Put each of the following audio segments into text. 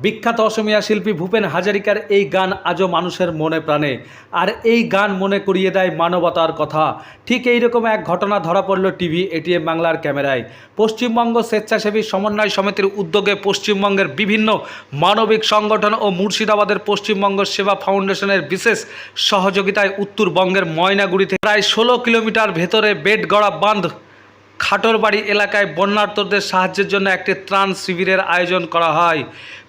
বিখ্যাত অসমীয়া শিল্পী ভূপেন হাজারিকার এই গান আজও মানুষের মনে প্রাণে। আর এই গান মনে করিয়ে দেয় মানবতার কথা। ঠিক এইরকম এক ঘটনা ধরা পড়ল টিভি, এটিএম বাংলার ক্যামেরায়। পশ্চিমবঙ্গ স্বেচ্ছাসেবী সমন্বয় সমিতির উদ্যোগে পশ্চিমবঙ্গের বিভিন্ন মানবিক সংগঠন ও মুর্শিদাবাদের পশ্চিমবঙ্গ সেবা ফাউন্ডেশনের বিশেষ সহযোগিতায় উত্তরবঙ্গের ময়নাগুড়িতে প্রায় ষোলো কিলোমিটার ভেতরে বেডগড়া বাঁধ খাটরবাড়ি এলাকায় বন্যার্তদের সাহায্যের জন্য একটি ত্রাণ শিবিরের আয়োজন করা হয়।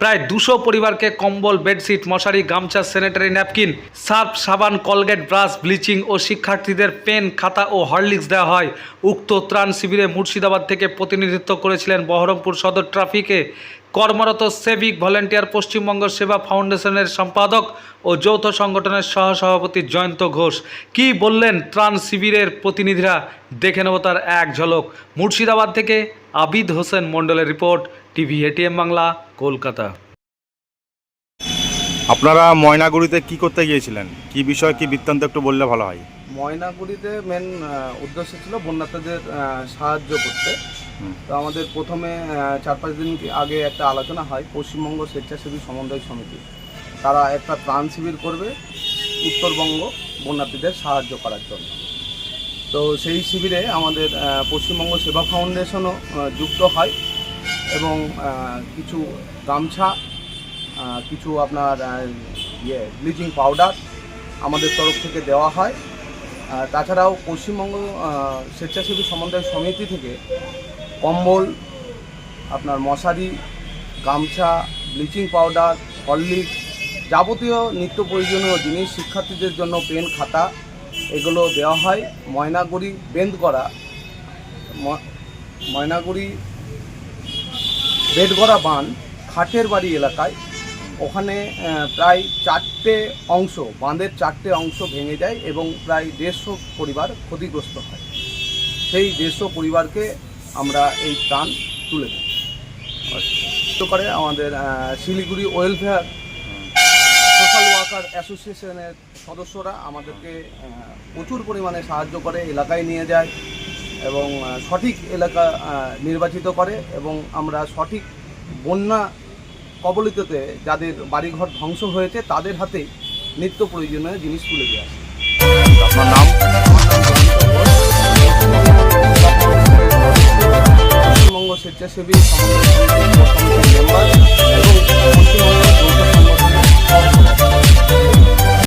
প্রায় দুশো পরিবারকে কম্বল, বেডশিট, মশারি, গামছা, স্যানিটারি, ন্যাপকিন, সার্ফ, সাবান, কলগেট, ব্রাশ, ব্লিচিং ও শিক্ষার্থীদের পেন, খাতা ও হরলিক্স দেওয়া হয়। উক্ত ত্রাণ শিবিরে মুর্শিদাবাদ থেকে প্রতিনিধিত্ব করেছিলেন বহরমপুর সদর ট্রাফিকে। কর্মরত সেভিক ভলেন্টিয়ার, পশ্চিমবঙ্গ সেবা ফাউন্ডেশনের সম্পাদক ও যৌথ সংগঠনের সহসভাপতি জয়ন্ত ঘোষ। কি বললেন ত্রাণ শিবিরের প্রতিনিধিরা? দেখে নেব তার এক ঝলক। মুর্শিদাবাদ থেকে আবিদ হোসেন মণ্ডলের report TV ATM Bangla Kolkata. আপনারা ময়নাগুড়িতে কি করতে গিয়েছিলেন? কি বিষয় কি বৃত্তান্ত একটু বললে ভালো হয়। ময়নাগুড়িতে মেন উদ্দেশ্য ছিল বন্যার্থীদের সাহায্য করতে। তো আমাদের প্রথমে চার পাঁচ দিন আগে একটা আলোচনা হয় পশ্চিমবঙ্গ স্বেচ্ছাসেবী সমন্বয় সমিতি। তারা একটা ত্রাণ শিবির করবে উত্তরবঙ্গ বন্যার্থীদের সাহায্য করার জন্য। তো সেই শিবিরে আমাদের পশ্চিমবঙ্গ সেবা ফাউন্ডেশনও যুক্ত হয় এবং কিছু গামছা কিছু আপনার ইয়ে ব্লিচিং পাউডার আমাদের তরফ থেকে দেওয়া হয়। তাছাড়াও পশ্চিমবঙ্গ স্বেচ্ছাসেবী সমন্বয় সমিতি থেকে কম্বল, আপনার মশারি, গামছা, ব্লিচিং পাউডার, হরলিক্স যাবতীয় নিত্য প্রয়োজনীয় জিনিস শিক্ষার্থীদের জন্য পেন, খাতা এগুলো দেওয়া হয়। ময়নাগুড়ি বেন্দ করা। ময়নাগুড়ি বেদগড়া বান খাটের বাড়ি এলাকায়। ওখানে প্রায় চারটে অংশ, বাঁধের চারটে অংশ ভেঙে যায় এবং প্রায় দেড়শো পরিবার ক্ষতিগ্রস্ত হয়। সেই দেড়শো পরিবারকে আমরা এই ত্রাণ তুলে দিই। করে আমাদের শিলিগুড়ি ওয়েলফেয়ার ওয়ার্কার অ্যাসোসিয়েশনের সদস্যরা আমাদেরকে প্রচুর পরিমাণে সাহায্য করে এলাকায় নিয়ে যায় এবং সঠিক এলাকা নির্বাচিত করে এবং আমরা সঠিক বন্যা কবলিততে যাদের বাড়িঘর ধ্বংস হয়েছে তাদের হাতে নিত্য প্রয়োজনীয় জিনিস তুলে দেওয়া হয়। আপনার নাম পশ্চিমবঙ্গ স্বেচ্ছাসেবী